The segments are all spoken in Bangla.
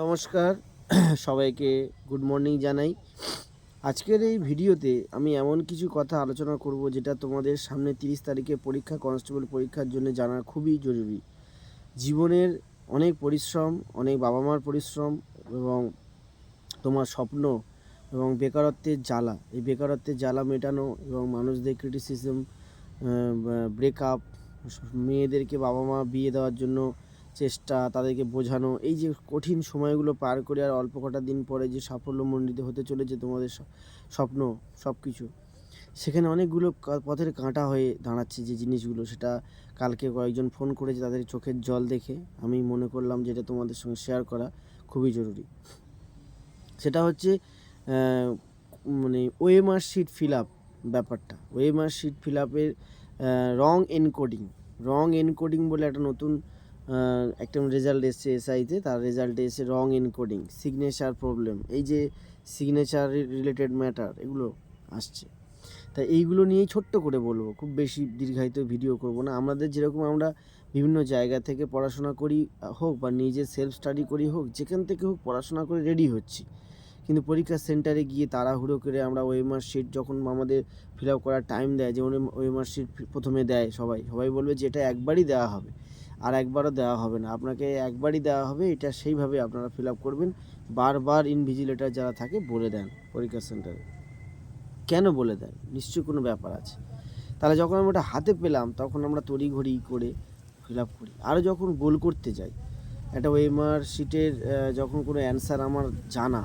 নমস্কার, সবাইকে গুড মর্নিং জানাই। আজকের এই ভিডিওতে আমি এমন কিছু কথা আলোচনা করব যেটা তোমাদের সামনে তিরিশ তারিখে পরীক্ষা কনস্টেবল পরীক্ষার জন্য জানা খুবই জরুরি। জীবনের অনেক পরিশ্রম, অনেক বাবা মার পরিশ্রম এবং তোমার স্বপ্ন এবং বেকারত্বের জ্বালা। এই বেকারত্বের জ্বালা মেটানো এবং মানুষদের ক্রিটিসিজম ব্রেকআপ মেয়েদেরকে বাবা মা বিয়ে দেওয়ার জন্য চেষ্টা, তাদেরকে বোঝানো, এই যে কঠিন সময়গুলো পার করে আর অল্প কটা দিন পরে যে সাফল্যমণ্ডিত হতে চলেছে তোমাদের স্বপ্ন সব কিছু সেখানে অনেকগুলো পথের কাঁটা হয়ে দাঁড়াচ্ছে যে জিনিসগুলো, সেটা কালকে কয়েকজন ফোন করেছে তাদের চোখের জল দেখে, আমি মনে করলাম যেটা তোমাদের সঙ্গে শেয়ার করা খুবই জরুরি। সেটা হচ্ছে মানে ওয়েমার শিট ফিল আপ ব্যাপারটা ওএমআর শিট ফিল আপের রং এনকোডিং রং এনকোডিং বলে একটা নতুন একটা রেজাল্ট এসছে এসআইতে তার রেজাল্টে এসে রং এনকোডিং সিগনেচার প্রবলেম এই যে সিগনেচার রিলেটেড ম্যাটার এগুলো আসছে। তা এইগুলো নিয়েই ছোট্ট করে বলব, খুব বেশি দীর্ঘায়িত ভিডিও করব না। আমাদের যেরকম আমরা বিভিন্ন জায়গা থেকে পড়াশোনা করি হোক বা নিজে সেলফ স্টাডি করি হোক, যেখান থেকে হোক পড়াশোনা করে রেডি হচ্ছি। কিন্তু পরীক্ষা সেন্টারে গিয়ে তাড়াহুড়ো করে আমরা ওয়েমার শিট যখন আমাদের ফিল আপ করার টাইম দেয়, যেমন ওয়েমার শিট প্রথমে দেয় সবাই সবাই বলবে যে এটা একবারই দেওয়া হবে। আর একবারও দেওয়া হবে না। আপনাকে একবারই দেওয়া হবে, এটা সেইভাবে আপনারা ফিল আপ করবেন। বারবার ইনভিজিলেটার যারা থাকে, বলে দেন পরীক্ষা সেন্টারে। কেন বলে দেন? নিশ্চয়ই কোনো ব্যাপার আছে। তাহলে যখন আমি ওটা হাতে পেলাম, তখন আমরা তড়িঘড়ি করে ফিল আপ করি। আরও যখন গোল করতে যাই, একটা ওয়েমার শিটের যখন কোনো অ্যান্সার আমার জানা,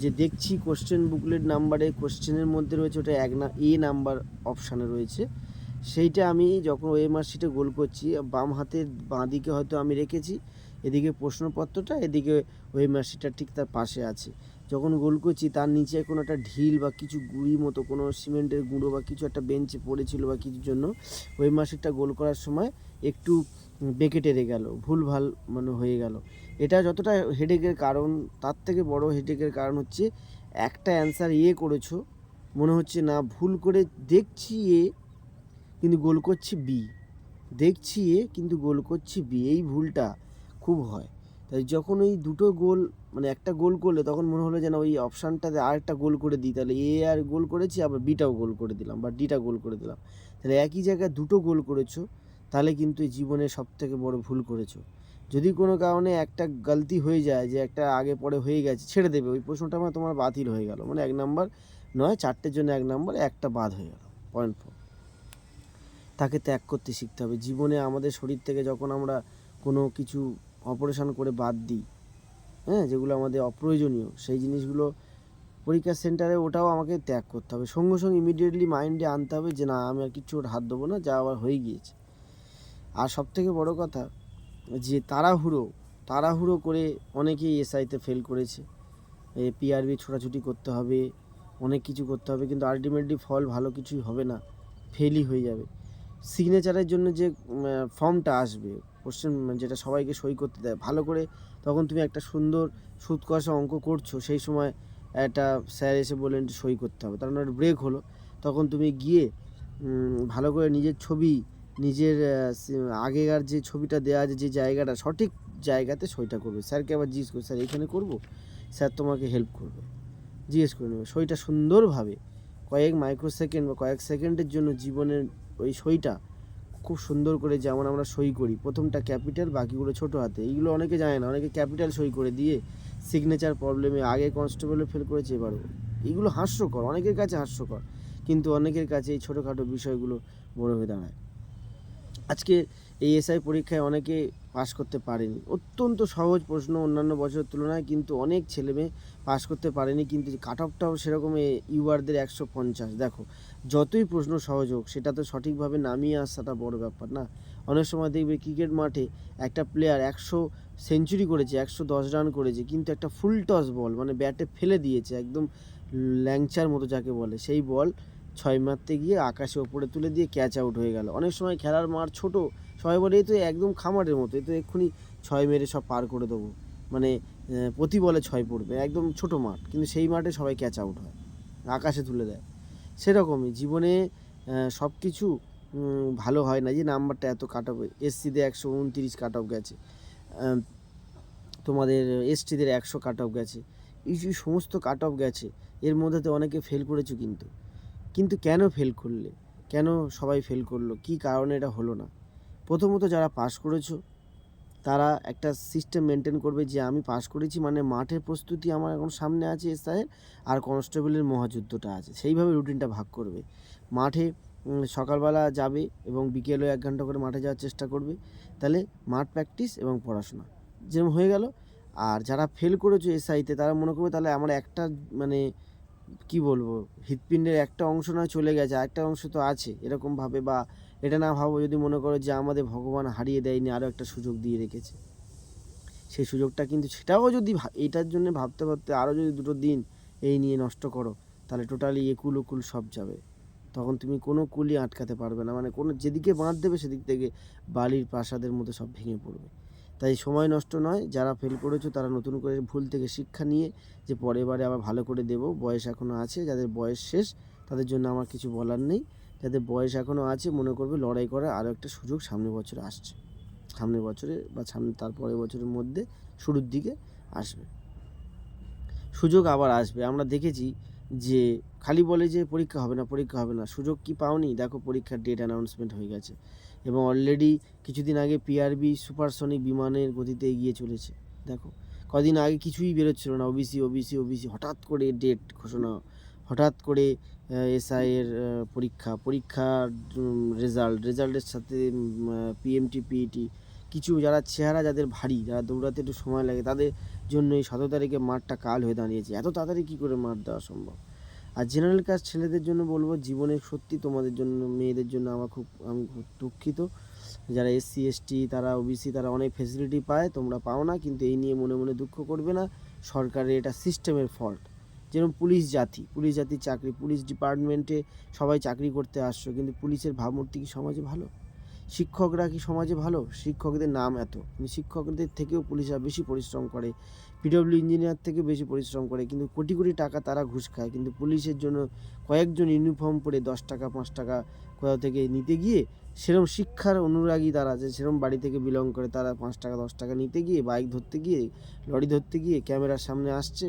যে দেখছি কোশ্চেন বুকলেট নাম্বারে কোশ্চেনের মধ্যে রয়েছে ওটা এক না এ নাম্বার অপশানে রয়েছে। সেইটা আমি যখন ওএমআর শিটে গোল করছি বাম হাতের বাঁ দিকে হয়তো আমি রেখেছি, এদিকে প্রশ্নপত্রটা, এদিকে ওএমআর শিটটা ঠিক তার পাশে আছে। যখন গোল করছি, তার নিচে কোনো একটা ঢিল বা কিছু গুঁড়ি মতো, কোনো সিমেন্টের গুঁড়ো বা কিছু একটা বেঞ্চে পড়েছিল বা কিছুর জন্য ওএমআর শিটটা গোল করার সময় একটু বেঁকে টেরে গেল, ভুলভাল মানে হয়ে গেল। এটা যতটা হেডেকের কারণ, তার থেকে বড় হেডেকের কারণ হচ্ছে, একটা অ্যান্সার ইয়ে করেছ, মনে হচ্ছে না, ভুল করে দেখছি এ কিন্তু গোল করছি বি দেখছি এ, কিন্তু গোল করছি বি এই ভুলটা খুব হয়। তাই যখন ওই দুটো গোল মানে একটা গোল করলে তখন মনে হলো যেন ওই অপশানটাতে আর একটা গোল করে দিই। তাহলে এ আর গোল করেছি, আবার বিটাও গোল করে দিলাম, বা ডিটা গোল করে দিলাম। তাহলে একই জায়গায় দুটো গোল করেছ, তাহলে কিন্তু জীবনে সব থেকে বড় ভুল করেছ। যদি কোনো কারণে একটা গলতি হয়ে যায়, যে একটা আগে পরে হয়ে গেছে, ছেড়ে দেবে। ওই প্রশ্নটা আমার তোমার বাতিল হয়ে গেল। মানে এক নাম্বার নয়, চারটের জন্য এক নাম্বার, একটা বাদ হয়ে গেল। পয়েন্ট ফোর তাকে ত্যাগ করতে শিখতে হবে। জীবনে আমাদের শরীর থেকে যখন আমরা কোনো কিছু অপারেশন করে বাদ দিই হ্যাঁ যেগুলো আমাদের অপ্রয়োজনীয়, সেই জিনিসগুলো পরীক্ষা সেন্টারে ওটাও আমাকে ত্যাগ করতে হবে। সঙ্গে সঙ্গে ইমিডিয়েটলি মাইন্ডে আনতে হবে যে না, আমি আর কিচ্ছু ওর হাত দেবো না, যা আবার হয়ে গিয়েছে। আর সব থেকে বড় কথা, যে তাড়াহুড়ো তাড়াহুড়ো করে অনেকেই এসআইতে ফেল করেছে। এ পিআরবি ছোটাছুটি করতে হবে, অনেক কিছু করতে হবে, কিন্তু আলটিমেটলি ফল ভালো কিছুই হবে না ফেলই হয়ে যাবে। সিগনেচারের জন্য যে ফর্মটা আসবে কোশ্চেন যেটা সবাইকে সই করতে দেয়, ভালো করে তখন তুমি একটা সুন্দর সুদ কষা অঙ্ক করছ, সেই সময় একটা স্যার এসে বললেন সই করতে হবে। তার একটা ব্রেক হলো। তখন তুমি গিয়ে ভালো করে নিজের ছবি, নিজের আগেকার যে ছবিটা দেওয়া আছে, যে জায়গাটা, সঠিক জায়গাতে সইটা করবে। স্যারকে আবার জিজ্ঞেস করবে স্যার এখানে করব? স্যার তোমাকে হেল্প করবে। জিজ্ঞেস করে নেবে। সইটা সুন্দরভাবে কয়েক মাইক্রো সেকেন্ড বা কয়েক সেকেন্ডের জন্য জীবনের ওই সইটা খুব সুন্দর করে যেমন আমরা সই করি, প্রথমটা ক্যাপিটাল, বাকিগুলো ছোট হাতে। এইগুলো অনেকে জানে না, অনেকে ক্যাপিটাল সই করে দিয়ে সিগনেচার প্রবলেমে আগে কনস্টেবলে ফেল করেছে এবারও। এইগুলো হাস্যকর, অনেকের কাছে হাস্যকর, কিন্তু অনেকের কাছে এই ছোটোখাটো বিষয়গুলো বড় হয়ে দাঁড়ায়। আজকে এই এসআই পরীক্ষায় অনেকে পাশ করতে পারেনি। অত্যন্ত সহজ প্রশ্ন অন্যান্য বছরের তুলনায়, কিন্তু অনেক ছেলেমেয়ে পাশ করতে পারেনি, কিন্তু কাট অফটাও সেরকম ইউআরদের একশো পঞ্চাশ। দেখো, যতই প্রশ্ন সহজ হোক, সেটা তো সঠিকভাবে নামিয়ে আসাটা বড় ব্যাপার না। অনেক সময় দেখবে ক্রিকেট মাঠে একটা প্লেয়ার একশো সেঞ্চুরি করেছে, একশো দশ রান করেছে, কিন্তু একটা ফুল টস বল মানে ব্যাটে ফেলে দিয়েছে, একদম ল্যাংচার মতো যাকে বলে, সেই বল ছয় মারতে গিয়ে আকাশে ওপরে তুলে দিয়ে ক্যাচ আউট হয়ে গেল। অনেক সময় খেলার মাঠ ছোট, সবাই বলে এই তো একদম খামারের মতো, এই তো এক্ষুনি ছয় মেরে সব পার করে দেবো। মানে প্রতি বলে ছয় পড়বে, একদম ছোট মাঠ, কিন্তু সেই মাঠে সবাই ক্যাচ আউট হয়, আকাশে তুলে দেয়। সেরকমই জীবনে সব কিছু ভালো হয় না যে নাম্বারটা এত কাট অফ এসসিতে একশো উনত্রিশ কাট অফ গেছে তোমাদের এসটিদের একশো কাট অফ গেছে, এই সমস্ত কাট অফ গেছে, এর মধ্যে তো অনেকে ফেল করেছ কিন্তু। কিন্তু কেন ফেল করলে? কেন সবাই ফেল করল? কি কারণে এটা হলো না? প্রথমত যারা পাশ করেছ, তারা একটা সিস্টেম মেনটেন করবে যে আমি পাশ করেছি মানে মাঠের প্রস্তুতি আমার এখন সামনে আছে এসআইয়ের আর কনস্টেবলের মহাযুদ্ধটা আছে। সেইভাবে রুটিনটা ভাগ করবে। মাঠে সকালবেলা যাবে এবং বিকেলে এক ঘণ্টা করে মাঠে যাওয়ার চেষ্টা করবে। তাহলে মাঠ প্র্যাকটিস এবং পড়াশোনা। যেরকম হয়ে গেল। আর যারা ফেল করেছ এসআইতে তারা মনে করবে তাহলে আমার একটা মানে কি বলব, হৃৎপিণ্ডের একটা অংশ না চলে গেছে একটা অংশ তো আছে, এরকম ভাবে বা এটা না ভাবো যদি মনে করো যে আমাদের ভগবান হারিয়ে দেয়নি আরও একটা সুযোগ দিয়ে রেখেছে। সেই সুযোগটা কিন্তু সেটাও যদি এইটার জন্য ভাবতে ভাবতে আরও যদি দুটো দিন এই নিয়ে নষ্ট করো, তাহলে টোটালি একুল উকুল সব যাবে। তখন তুমি কোনো কুলি আটকাতে পারবে না মানে কোনো যেদিকে বাঁধ দেবে সেদিক থেকে বালির প্রাসাদের মতো সব ভেঙে পড়বে। তাই সময় নষ্ট নয়, যারা ফেল করেছ তারা নতুন করে ভুল থেকে শিক্ষা নিয়ে যে পরের বারে আবার ভালো করে দেবো, বয়স এখনও আছে, যাদের বয়স শেষ তাদের জন্য আমার কিছু বলার নেই, যাদের বয়স এখনও আছে মনে করবে লড়াই করার আরও একটা সুযোগ সামনের বছরে আসছে সামনের বছরে বা সামনে তার পরের বছরের মধ্যে শুরুর দিকে আসবে। সুযোগ আবার আসবে, আমরা দেখেছি যে খালি বলে যে পরীক্ষা হবে না, পরীক্ষা হবে না, সুযোগ কি পাওনি? দেখো পরীক্ষার ডেট অ্যানাউন্সমেন্ট হয়ে গেছে। এবং অলরেডি কিছুদিন আগে পিআরবি সুপারসনিক বিমানের গতিতে এগিয়ে চলেছে। দেখো, কদিন আগে কিছুই বেরোচ্ছিল না। ওবিসি ওবিসি ওবিসি হঠাৎ করে ডেট ঘোষণা, হঠাৎ করে এসআই এর পরীক্ষা পরীক্ষার রেজাল্ট রেজাল্টের সাথে পিএমটি পিইটি E কিছু যারা চেহারা যাদের ভারী, যারা দৌড়াতে একটু সময় লাগে, তাদের জন্য এই সতেরো তারিখে মাঠটা কাল হয়ে দাঁড়িয়েছে। এত তাড়াতাড়ি কী করে মাঠ দেওয়া সম্ভব? আর জেনারেল কাস্ট ছেলেদের জন্য বলব জীবনে সত্যি তোমাদের জন্য, মেয়েদের জন্য আমার খুব, আমি খুব দুঃখিত। যারা এসসি, এসটি, তারা ওবিসি তারা অনেক ফেসিলিটি পায়, তোমরা পাও না, কিন্তু এই নিয়ে মনে মনে দুঃখ করবে না। সরকারের এটা সিস্টেমের ফল্ট যেরকম পুলিশ জাতি, পুলিশ জাতির চাকরি, পুলিশ ডিপার্টমেন্টে সবাই চাকরি করতে আসছো, কিন্তু পুলিশের ভাবমূর্তি কি সমাজে ভালো? শিক্ষকরা কি সমাজে ভালো? শিক্ষকদের নাম এত। শিক্ষকদের থেকেও পুলিশরা বেশি পরিশ্রম করে। পিডব্লিউ ইঞ্জিনিয়ার থেকে বেশি পরিশ্রম করে। কিন্তু কোটি কোটি টাকা তারা ঘুষ খায়। কিন্তু পুলিশের জন্য কয়েকজন ইউনিফর্ম পরে দশ টাকা, পাঁচ টাকা কোথাও থেকে নিতে গিয়ে সেরকম শিক্ষার অনুরাগী তারা যে সেরকম বাড়ি থেকে বিলং করে তারা পাঁচ টাকা, দশ টাকা নিতে গিয়ে বাইক ধরতে গিয়ে লরি ধরতে গিয়ে ক্যামেরার সামনে আসছে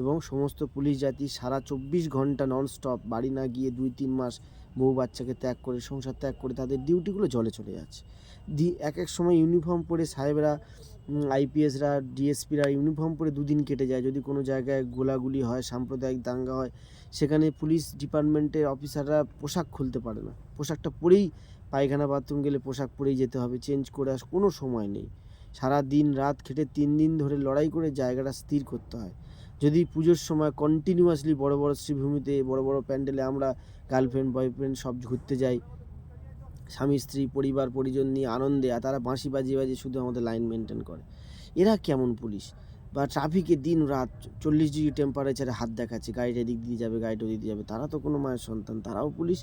এবং সমস্ত পুলিশ জাতি সারা চব্বিশ ঘণ্টা নন স্টপ বাড়ি না গিয়ে দুই, তিন মাস বউ বাচ্চাকে ত্যাগ করে, সংসার ত্যাগ করে তাদের ডিউটিগুলো জলে চলে যাচ্ছে। দি এক এক সময় ইউনিফর্ম পরে সাহেবরা আইপিএসরা ডিএসপিরা ইউনিফর্ম পরে দুদিন কেটে যায়। যদি কোনো জায়গায় গোলাগুলি হয়, সাম্প্রদায়িক দাঙ্গা হয়, সেখানে পুলিশ ডিপার্টমেন্টের অফিসাররা পোশাক খুলতে পারে না। পোশাকটা পরেই পায়খানা বাথরুম গেলে পোশাক পরেই যেতে হবে চেঞ্জ করে আস, কোনো সময় নেই। সারা দিন রাত খেটে তিন দিন ধরে লড়াই করে জায়গাটা স্থির করতে হয়। যদি পুজোর সময় কন্টিনিউয়াসলি বড় বড় শ্রীভূমিতে, বড় বড় প্যান্ডেলে আমরা গার্লফ্রেন্ড বয়ফ্রেন্ড সব ঘুরতে যাই, স্বামী, স্ত্রী, পরিবার, পরিজন নিয়ে আনন্দে, আর তারা বাঁশি বাজিয়ে বাজিয়ে শুধু আমাদের লাইন মেনটেন করে। এরা কেমন পুলিশ? বা ট্রাফিকে দিন রাত চল্লিশ ডিগ্রি টেম্পারেচারে হাত দেখাচ্ছে, গাড়িটা এদিক দিয়ে যাবে, গাড়িটা ওদিক দিয়ে যাবে, তারা তো কোনো মায়ের সন্তান, তারাও পুলিশ।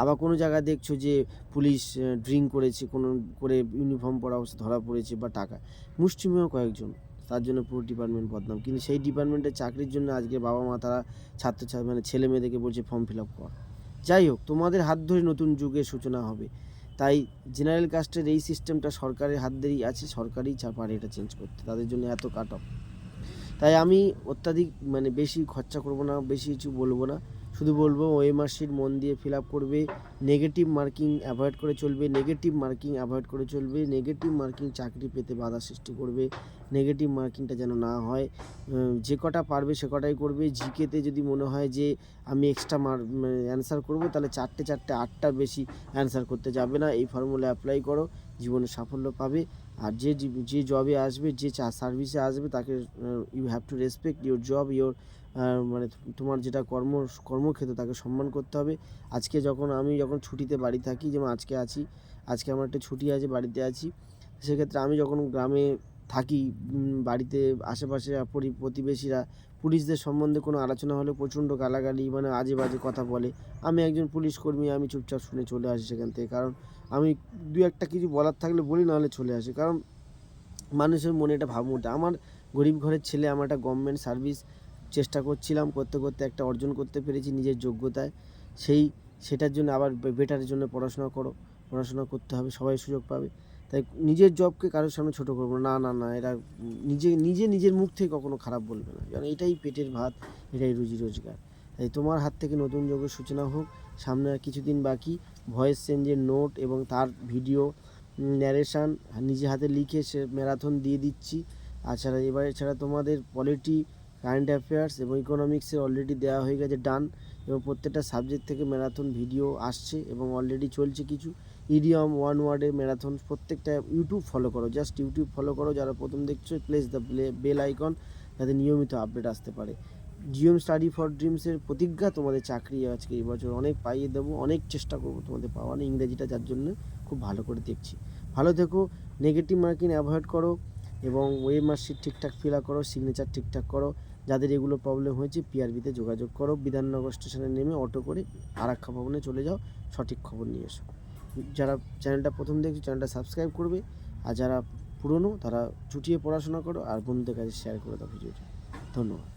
আবার কোনো জায়গায় দেখছ যে পুলিশ ড্রিঙ্ক করেছে, কোনো করে ইউনিফর্ম পরা অবস্থা ধরা পড়েছে বা টাকা। মুষ্টিমেয় কয়েকজন, তার জন্য পুরো ডিপার্টমেন্ট বদনাম। কিন্তু সেই ডিপার্টমেন্টের চাকরির জন্য আজকে বাবা মা তারা ছাত্র ছাত্রী মানে ছেলে মেয়েদেরকে বলছে ফর্ম ফিল আপ কর। যাই হোক, তোমাদের হাত ধরে নতুন যুগের সূচনা হবে। তাই জেনারেল কাস্টের এই সিস্টেমটা সরকারের হাত ধরেই আছে, সরকারই পারে এটা চেঞ্জ করতে। তাদের জন্য এত কাট অফ তাই আমি অত্যাধিক মানে বেশি খরচা করব না, বেশি কিছু বলব না। শুধু বলব, ওএমআর শিট মন দিয়ে ফিল আপ করবে নেগেটিভ মার্কিং অ্যাভয়েড করে চলবে নেগেটিভ মার্কিং অ্যাভয়েড করে চলবে নেগেটিভ মার্কিং চাকরি পেতে বাধা সৃষ্টি করবে নেগেটিভ মার্কিংটা যেন না হয়। যে কটা পারবে সে কটাই করবে। জিকেতে যদি মনে হয় যে আমি এক্সট্রা মার অ্যান্সার করব, তাহলে চারটে চারটে আটটার বেশি অ্যান্সার করতে যাবে না। এই ফর্মুলা অ্যাপ্লাই করো, জীবনে সাফল্য পাবে। আর যে যে জবে আসবে, যে সার্ভিসে আসবে, তাকে you have to respect your job your মানে তোমার যেটা কর্ম, কর্মক্ষেত্র, তাকে সম্মান করতে হবে। আজকে যখন আমি যখন ছুটিতে বাড়ি থাকি, যেমন আজকে আছি, আজকে আমার একটা ছুটি আছে, বাড়িতে আছি, সেক্ষেত্রে আমি যখন গ্রামে থাকি বাড়িতে আশেপাশে পরি- প্রতিবেশীরা, পুলিশদের সম্বন্ধে কোনো আলোচনা হলে প্রচণ্ড গালাগালি মানে আজে বাজে কথা বলে। আমি একজন পুলিশ কর্মী, আমি চুপচাপ শুনে চলে আসি সেখান থেকে, কারণ আমি দু একটা কিছু বলার থাকলে বলি, নাহলে চলে আসি। কারণ মানুষের মনে এটা ভাবমূর্তি আমার গরিব ঘরের ছেলে, আমার একটা গভর্নমেন্ট সার্ভিস চেষ্টা করছিলাম, করতে করতে একটা অর্জন করতে পেরেছি নিজের যোগ্যতায়। সেই, সেটার জন্য আবার বেটারের জন্য পড়াশোনা করো। পড়াশোনা করতে হবে, সবাই সুযোগ পাবে। তাই নিজের জবকে কারোর সামনে ছোট করব না। না না এরা নিজে নিজে, নিজের মুখ থেকে কখনো খারাপ বলবে না। কারণ এটাই পেটের ভাত, এটাই রুজি রোজগার। তাই তোমার হাত থেকে নতুন যুগের সূচনা হোক। সামনে আর কিছুদিন বাকি। ভয়েস চেঞ্জের নোট এবং তার ভিডিও ন্যারেশান নিজে হাতে লিখে সে ম্যারাথন দিয়ে দিচ্ছি। আছাড়া এবার এছাড়া তোমাদের পলিটি কারেন্ট অ্যাফেয়ার্স এবং ইকোনমিক্সের অলরেডি দেওয়া হয়ে গেছে ডান এবং প্রত্যেকটা সাবজেক্ট থেকে ম্যারাথন ভিডিও আসছে এবং অলরেডি চলছে কিছু। ইডিয়ম ওয়ান ওয়ার্ডের ম্যারাথন প্রত্যেকটা ইউটিউব ফলো করো। জাস্ট ইউটিউব ফলো করো। যারা প্রথম দেখছ প্লেস দ্য বেল আইকন যাতে নিয়মিত আপডেট আসতে পারে। জিওম স্টাডি ফর ড্রিমসের প্রতিজ্ঞা তোমাদের চাকরি আজকে এই বছর অনেক পাইয়ে দেবো, অনেক চেষ্টা করব তোমাদের পাওয়া পাওয়ার, ইংরেজিটা যার জন্য খুব ভালো করে দেখছি। ভালো থেকো নেগেটিভ মার্কিং অ্যাভয়েড করো এবং ওয়ে মার্কশিট ঠিকঠাক ফিল করো সিগনেচার ঠিকঠাক করো, যাদের এগুলো প্রবলেম হয়েছে পিআরবিতে যোগাযোগ করো, বিধাননগর স্টেশনে নেমে অটো করে আরাক্ষা ভবনে চলে যাও, সঠিক খবর নিয়ে এসো। যারা চ্যানেলটা প্রথম দেখছ চ্যানেলটা সাবস্ক্রাইব করবে, আর যারা পুরনো তারা চুটিয়ে পড়াশোনা করো, আর বন্ধুদের কাছে শেয়ার করে দাও ভিডিওটা ধন্যবাদ।